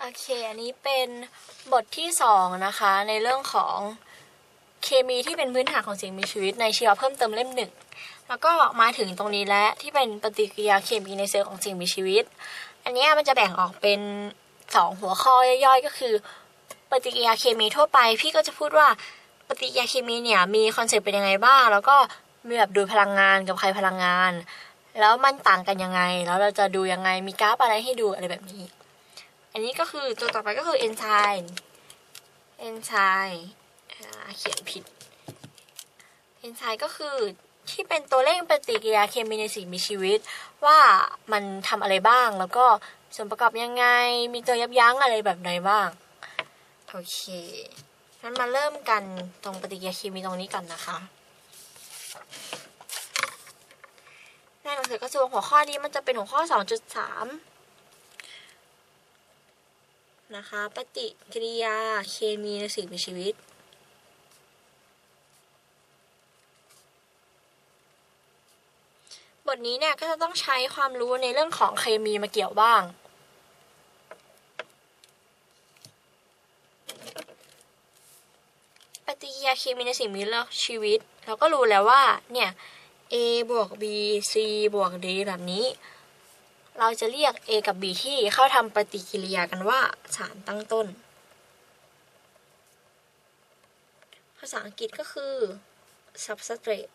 โอเค อันนี้เป็นบทที่สองนะคะ ในเรื่องของเคมีที่เป็นพื้นฐานของสิ่งมีชีวิตในชีวะเพิ่มเติมเล่มหนึ่ง แล้วก็มาถึงตรงนี้แล้วที่เป็นปฏิกิริยาเคมีในเซลล์ของสิ่งมีชีวิต อันนี้มันจะแบ่งออกเป็นสองหัวข้อย่อยๆ ก็คือ ปฏิกิริยาเคมีทั่วไป พี่ก็จะพูดว่าปฏิกิริยาเคมีเนี่ยมีคอนเซปต์เป็นยังไงบ้าง แล้วก็มีแบบดูพลังงานกับใครพลังงาน แล้วมันต่างกันยังไง แล้วเราจะดูยังไงมีกราฟอะไรให้ดูอะไรแบบนี้ อันนี้ก็คือตัวต่อไปก็คือเอนไซม์เอนไซม์เขียนผิดเอนไซม์ก็คือที่เป็นตัวเลขปฏิกิริยาเคมีในสิ่งมีชีวิต ว่ามันทำอะไรบ้าง แล้วก็ส่วนประกอบยังไงมีตัวยับยั้งอะไรแบบไหนบ้างโอเคงั้นมาเริ่มกันตรงปฏิกิริยาเคมีตรงนี้ก่อนนะคะในหนังสือกระทรวงหัวข้อนี้มันจะเป็นหัวข้อ 2.3 นะคะ ปฏิกิริยาเคมีในสิ่งมีชีวิต บทนี้เนี่ยก็จะต้องใช้ความรู้ในเรื่องของเคมีมาเกี่ยวบ้าง ปฏิกิริยาเคมีในสิ่งมีชีวิต เราก็รู้แล้วว่าเนี่ย A บวก B C บวก D แบบนี้ เราจะเรียก A กับ B ที่เข้าทำปฏิกิริยากันว่าสารตั้งต้น ภาษาอังกฤษก็คือ substrate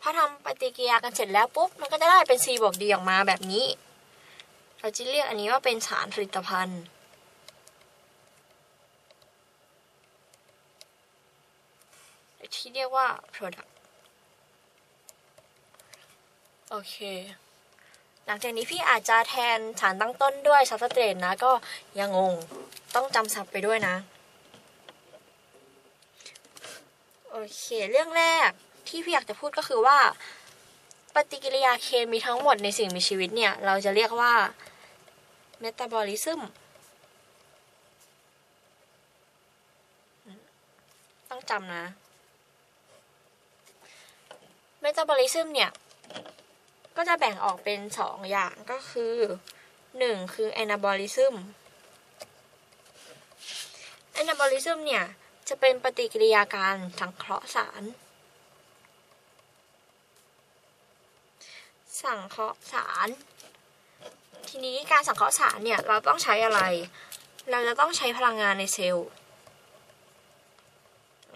พอทำปฏิกิริยากันเสร็จแล้วปุ๊บ มันก็จะได้เป็น C บวก D ออกมาแบบนี้ เราจะเรียกอันนี้ว่าเป็นสารผลิตภัณฑ์ที่เรียกว่า product โอเค หลังจากนี้พี่อาจจะแทนสารตั้งต้นด้วย substrate นะ ก็ยังงง ต้องจำศัพท์ไปด้วยนะ โอเค เรื่องแรกที่พี่อยากจะพูดก็คือว่า ปฏิกิริยาเคมีทั้งหมดในสิ่งมีชีวิตเนี่ย เราจะเรียกว่า metabolism ต้องจำนะ metabolism เนี่ย ก็จะแบ่งออกเป็นสองอย่างก็คือหนึ่งคือ anabolism anabolism เนี่ย จะเป็นปฏิกิริยาการสังเคราะห์สาร สังเคราะห์สาร ทีนี้การสังเคราะห์สารเนี่ย เราต้องใช้อะไร เราจะต้องใช้พลังงานในเซลล์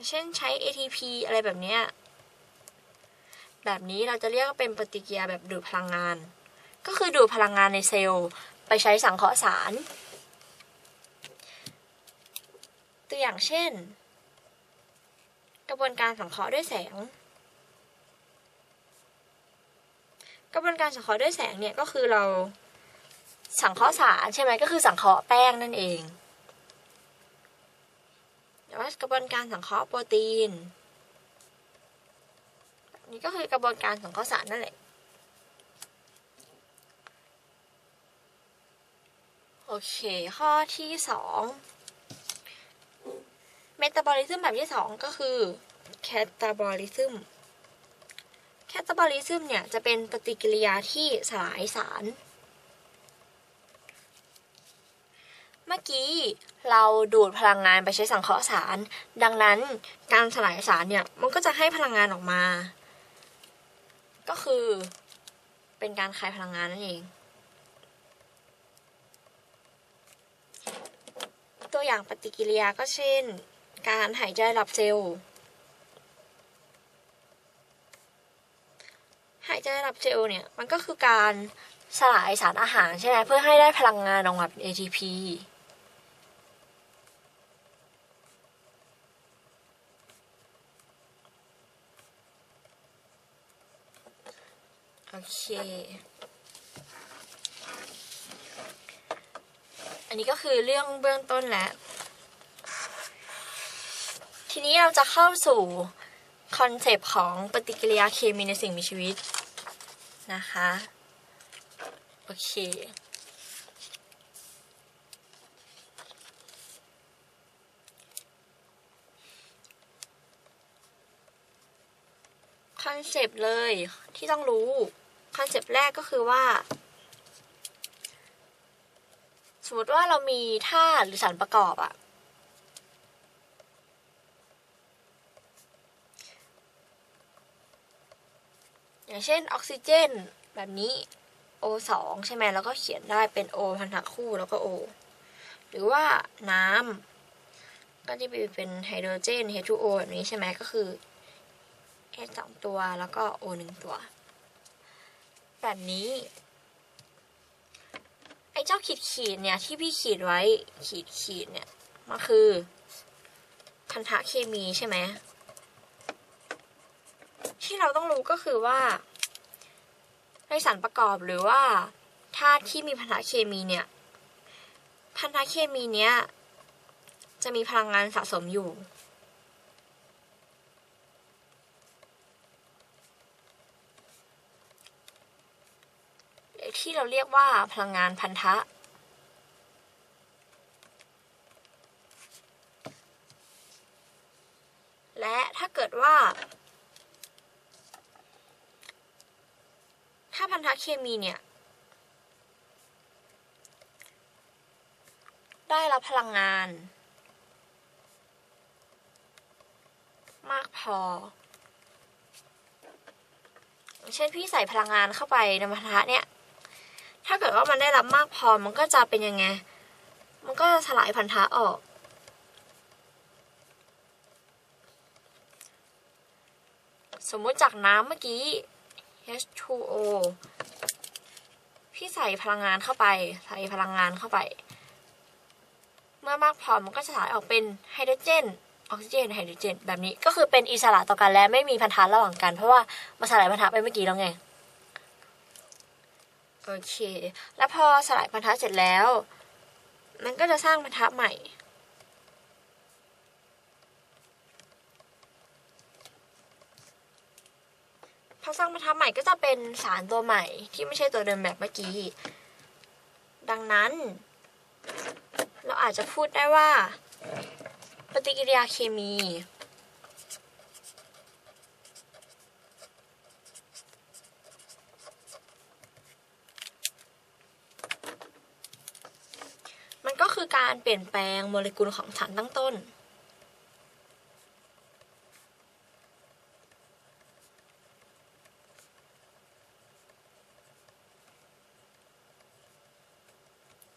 เช่นใช้ ATP อะไรแบบเนี้ย แบบนี้เราจะเรียกว่าเป็นปฏิกิริยาแบบดูดพลังงาน ก็คือดูดพลังงานในเซลล์ไปใช้สังเคราะห์สาร ตัวอย่างเช่น กระบวนการสังเคราะห์ด้วยแสง กระบวนการสังเคราะห์ด้วยแสงเนี่ยก็คือเราสังเคราะห์สารใช่ไหมก็คือสังเคราะห์แป้งนั่นเองแต่ว่ากระบวนการสังเคราะห์โปรตีน นี่ก็คือกระบวนการสังเคราะห์สารนั่นแหละ โอเค ข้อที่สองเมตาบอลิซึมแบบที่สองก็คือแคตาบอลิซึมแคตาบอลิซึมเนี่ยจะเป็นปฏิกิริยาที่สลายสาร เมื่อกี้เราดูดพลังงานไปใช้สังเคราะห์สาร ดังนั้นการสลายสารเนี่ยมันก็จะให้พลังงานออกมา ก็คือเป็นการคายพลังงานนั่นเอง ตัวอย่างปฏิกิริยาก็เช่น การหายใจหลับเซลล์หายใจหลับเซลล์เนี่ย มันก็คือการสลายสารอาหารใช่ไหมเพื่อให้ได้พลังงานออกมาเป็น ATP เค อันนี้ก็คือเรื่องเบื้องต้นแล้ว ทีนี้เราจะเข้าสู่คอนเซปต์ของปฏิกิริยาเคมีในสิ่งมีชีวิตนะคะ โอเคคอนเซปต์เลยที่ต้องรู้ คอนเซปต์แรกก็คือว่า สมมติว่าเรามีธาตุหรือสารประกอบอะอย่างเช่นออกซิเจนแบบนี้ O2 ใช่ไหมแล้วก็เขียนได้เป็น O พันธะคู่แล้วก็ O หรือว่าน้ำก็จะเป็นไฮโดรเจน H2O แบบนี้ใช่ไหมก็คือ H สองตัวแล้วก็ O หนึ่งตัว แบบนี้ ไอ้เจ้าขีดขีดเนี่ยที่พี่ขีดไว้ขีดขีดเนี่ยมันคือพันธะเคมีใช่ไหมที่เราต้องรู้ก็คือว่าในสารประกอบหรือว่าธาตุที่มีพันธะเคมีเนี่ยพันธะเคมีเนี้ยจะมีพลังงานสะสมอยู่ ที่เราเรียกว่าพลังงานพันธะ และถ้าเกิดว่า ถ้าพันธะเคมีเนี่ย ได้รับพลังงาน มากพอเช่นพี่ใส่พลังงานเข้าไปในพันธะเนี่ย ถ้าเกิดว่ามันได้รับมากพอมันก็จะเป็นยังไง มันก็จะสลายพันธะออก สมมุติจากน้ำเมื่อกี้ H2O พี่ใส่พลังงานเข้าไป ใส่พลังงานเข้าไป เมื่อมากพอมันก็จะสลายออกเป็นไฮโดรเจนออกซิเจนไฮโดรเจนแบบนี้ก็คือเป็นอิสระต่อกันและไม่มีพันธะระหว่างกัน เพราะว่ามาสลายพันธะไปเมื่อกี้แล้วไง โอเค แล้วพอสลายพันธะเสร็จแล้ว มันก็จะสร้างพันธะใหม่ พอสร้างพันธะใหม่ก็จะเป็นสารตัวใหม่ที่ไม่ใช่ตัวเดิมแบบเมื่อกี้ ดังนั้น เราอาจจะพูดได้ว่า ปฏิกิริยาเคมี คือการเปลี่ยนแปลงโมเลกุลของสารตั้งต้น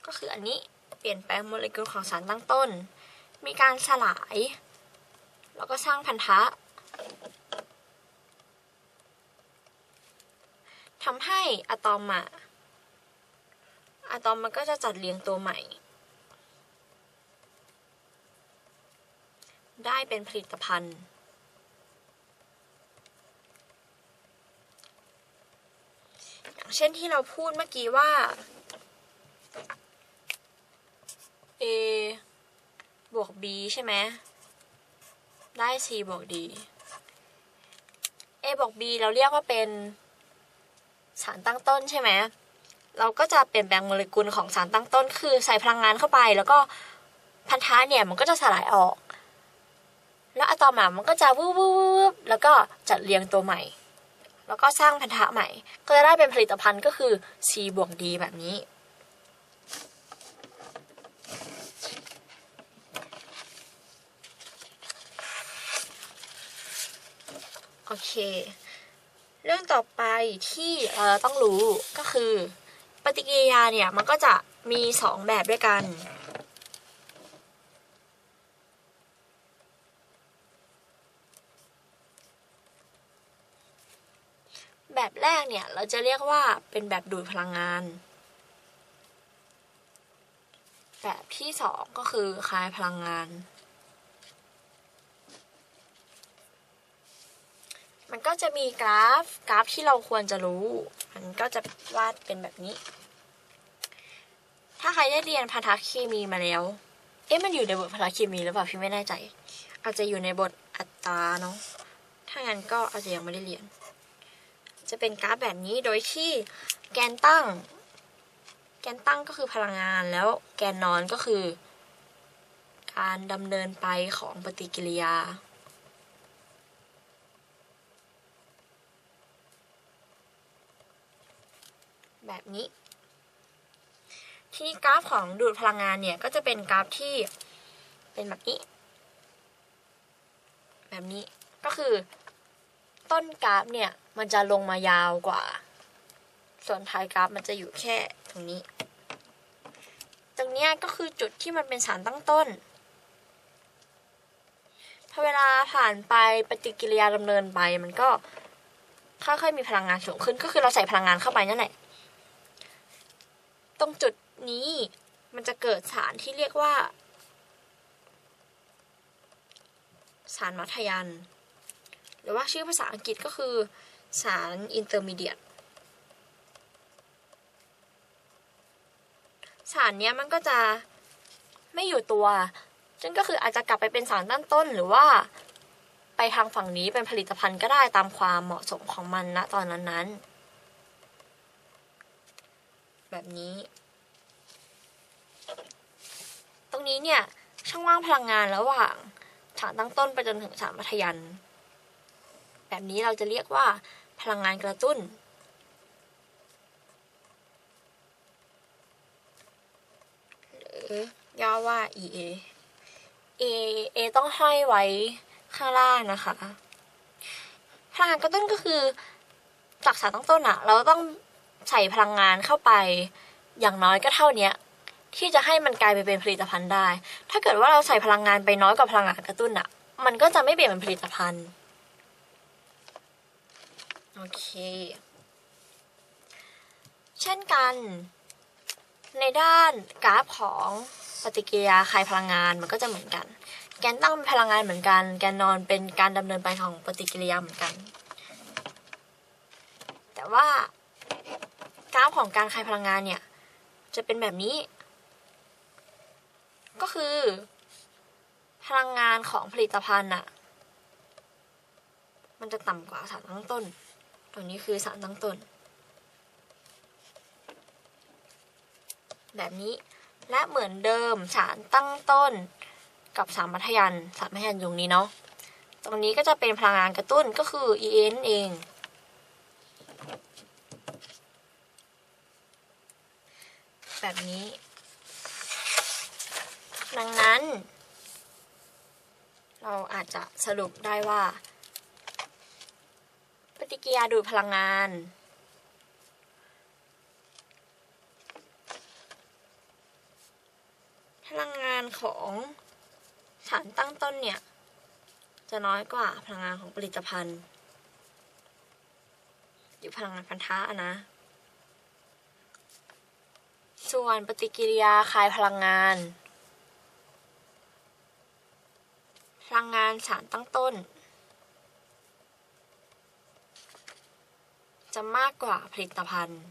ก็คืออันนี้เปลี่ยนแปลงโมเลกุลของสารตั้งต้น มีการสลาย แล้วก็สร้างพันธะทำให้อะตอมอะอะตอมมันก็จะจัดเรียงตัวใหม่ ได้เป็นผลิตภัณฑ์ อย่างเช่นที่เราพูดเมื่อกี้ว่า A บวก B ใช่ไหม ได้ C บวก D A บวก B เราเรียกว่าเป็นสารตั้งต้นใช่ไหม เราก็จะเปลี่ยนแปลงโมเลกุลของสารตั้งต้น คือใส่พลังงานเข้าไป แล้วก็พันธะเนี่ยมันก็จะสลายออก แล้วอะตอมอะมันก็จะวืบวืบวืบแล้วก็จัดเรียงตัวใหม่ แล้วก็สร้างพันธะใหม่ ก็จะได้เป็นผลิตภัณฑ์ก็คือ C บวก D แบบนี้ โอเค เรื่องต่อไปที่เราต้องรู้ก็คือ ปฏิกิริยาเนี่ย มันก็จะมีสองแบบด้วยกัน แบบแรกเนี่ย เราจะเรียกว่าเป็นแบบดูดพลังงาน แบบที่สองก็คือคายพลังงาน มันก็จะมีกราฟกราฟที่เราควรจะรู้ มันก็จะวาดเป็นแบบนี้ ถ้าใครได้เรียนพันธเคมีมาแล้ว เอ๊ะมันอยู่ในบทพันธเคมีหรือเปล่าพี่ไม่แน่ใจ อาจจะอยู่ในบทอัตราเนาะถ้างั้นก็อาจจะยังไม่ได้เรียน จะเป็นกราฟแบบนี้โดยที่แกนตั้ง แกนตั้งก็คือพลังงานแล้วแกนนอนก็คือ การดำเนินไปของปฏิกิริยาแบบนี้ ทีนี้กราฟของดูดพลังงานเนี่ยก็จะเป็นกราฟที่เป็นแบบนี้ แบบนี้ก็คือ ต้นกราฟเนี่ยมันจะลงมายาวกว่า ส่วนท้ายกราฟมันจะอยู่แค่ตรงนี้ ตรงนี้ก็คือจุดที่มันเป็นสารตั้งต้นพอเวลาผ่านไปปฏิกิริยาดำเนินไปมันก็ค่อยๆมีพลังงานสูงขึ้นก็คือเราใส่พลังงานเข้าไปนั่นแหละ ตรงจุดนี้มันจะเกิดสารที่เรียกว่า สารมัธยัน หรือว่าชื่อภาษาอังกฤษก็คือสารอินเตอร์มีเดียตสารเนี้ยมันก็จะไม่อยู่ตัว ซึ่งก็คืออาจจะกลับไปเป็นสารตั้งต้นหรือว่าไปทางฝั่งนี้เป็นผลิตภัณฑ์ก็ได้ตามความเหมาะสมของมันณตอนนั้น ๆ แบบนี้ ตรงนี้เนี่ยช่องว่างพลังงานระหว่างสารตั้งต้นไปจนถึงสารมัธยัน แบบนี้เราจะเรียกว่าพลังงานกระตุ้น หรือย่อว่า EA A A ต้องห้อยไว้ข้างล่างนะคะ พลังงานกระตุ้นก็คือจากสารตั้งต้นอะเราต้องใส่พลังงานเข้าไปอย่างน้อยก็เท่าเนี้ยที่จะให้มันกลายไปเป็นผลิตภัณฑ์ได้ ถ้าเกิดว่าเราใส่พลังงานไปน้อยกว่าพลังงานกระตุ้นอะมันก็จะไม่เปลี่ยนเป็นผลิตภัณฑ์ โอเค เช่นกัน ในด้านกราฟของปฏิกิริยาคายพลังงานมันก็จะเหมือนกัน แกนตั้งเป็นพลังงานเหมือนกัน แกนนอนเป็นการดำเนินไปของปฏิกิริยาเหมือนกัน แต่ว่ากราฟของการคายพลังงานเนี่ยจะเป็นแบบนี้ ก็คือ พลังงานของผลิตภัณฑ์อะมันจะต่ำกว่าสารตั้งต้น ตรงนี้คือสารตั้งต้น แบบนี้และเหมือนเดิมสารตั้งต้น กับสารมัธยันสารมัธยันอยู่ตรงนี้เนาะตรงนี้ก็จะเป็นพลังงานกระตุ้นก็คือ EA นั่นเองแบบนี้ ดังนั้น เราอาจจะสรุปได้ว่า กิริยาดูดพลังงาน พลังงานของสารตั้งต้นเนี่ย จะน้อยกว่าพลังงานของผลิตภัณฑ์ อยู่พลังงานพันธะอะนะ ส่วนปฏิกิริยาคายพลังงาน พลังงานสารตั้งต้น จะมากกว่าผลิตภัณฑ์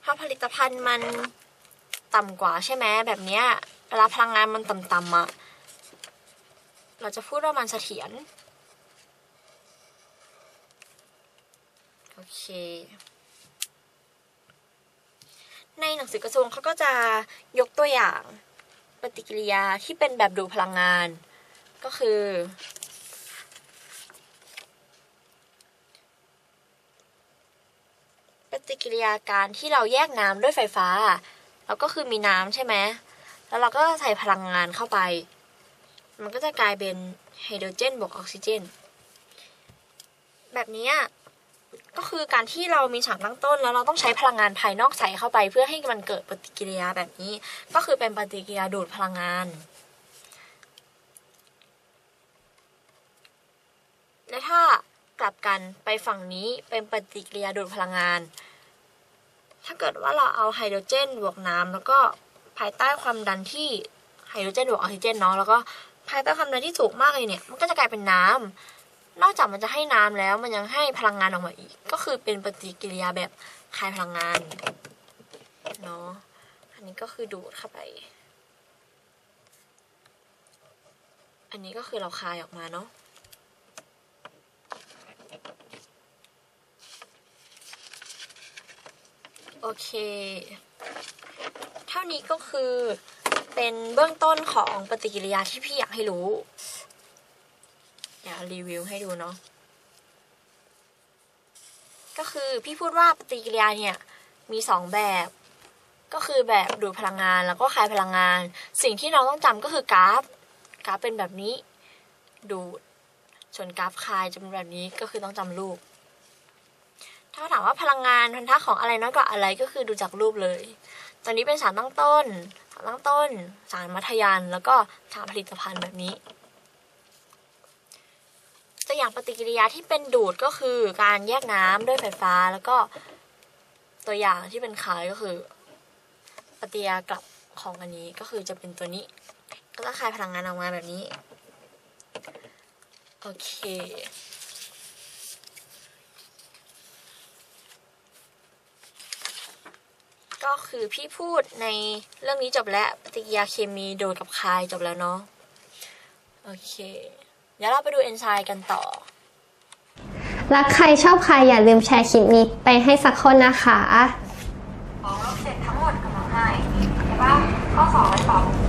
เพราะผลิตภัณฑ์มันต่ำกว่าใช่ไหมแบบเนี้ยเวลาพลังงานมันต่ำๆอะเราจะพูดว่ามันเสถียรโอเค ในหนังสือกระทรวงเขาก็จะยกตัวอย่างปฏิกิริยาที่เป็นแบบดูพลังงาน ก็คือ ปฏิกิริยาการที่เราแยกน้ำด้วยไฟฟ้า แล้วก็คือมีน้ำใช่ไหมแล้วเราก็ใส่พลังงานเข้าไป มันก็จะกลายเป็นไฮโดรเจนบวกออกซิเจน แบบนี้ก็คือการที่เรามีสารตั้งต้น แล้วเราต้องใช้พลังงานภายนอกใส่เข้าไป เพื่อให้มันเกิดปฏิกิริยาแบบนี้ ก็คือเป็นปฏิกิริยาดูดพลังงาน และถ้า กันไปฝั่งนี้เป็นปฏิกิริยาดูดพลังงาน ถ้าเกิดว่าเราเอาไฮโดรเจนบวกน้ำแล้วก็ภายใต้ความดันที่ไฮโดรเจนบวกออกซิเจนเนาะแล้วก็ภายใต้ความดันที่สูงมากเลยเนี่ย มันก็จะกลายเป็นน้ำนอกจากมันจะให้น้ำแล้วมันยังให้พลังงานออกมาอีก ก็คือเป็นปฏิกิริยาแบบคายพลังงานเนาะอันนี้ก็คือดูดเข้าไป อันนี้ก็คือเราคายออกมาเนาะ โอเค เท่านี้ก็คือเป็นเบื้องต้นของปฏิกิริยาที่พี่อยากให้รู้เดี๋ยวรีวิวให้ดูเนาะก็คือพี่พูดว่าปฏิกิริยาเนี่ยมีสองแบบก็คือแบบดูดพลังงานแล้วก็คายพลังงาน สิ่งที่น้องต้องจำก็คือกราฟ กราฟเป็นแบบนี้ ดูดส่วนกราฟคายจะเป็นแบบนี้ก็คือต้องจำรูป ถ้าถามว่าพลังงานพันธะของอะไรน้อยกว่าอะไรก็คือดูจากรูปเลย ตอนนี้เป็นสารตั้งต้น สารตั้งต้น สารมัธยันแล้วก็สารผลิตภัณฑ์แบบนี้ตัวอย่างปฏิกิริยาที่เป็นดูดก็คือการแยกน้ำด้วยไฟฟ้าแล้วก็ตัวอย่างที่เป็นคายก็คือ ปฏิกิริยากลับของอันนี้ก็คือจะเป็นตัวนี้ ก็จะคายพลังงานออกมาแบบนี้ โอเค ก็คือพี่พูดในเรื่องนี้จบแล้วปฏิกิริยาเคมีโดยกับคายจบแล้วเนาะโอเค เดี๋ยวเราไปดูเอนไซม์กันต่อ รักใครชอบใครอย่าลืมแชร์คลิปนี้ไปให้สักคนนะคะ ของเราเสร็จทั้งหมดกับน้องไห้ใช่ปะข้อสองไปตอบ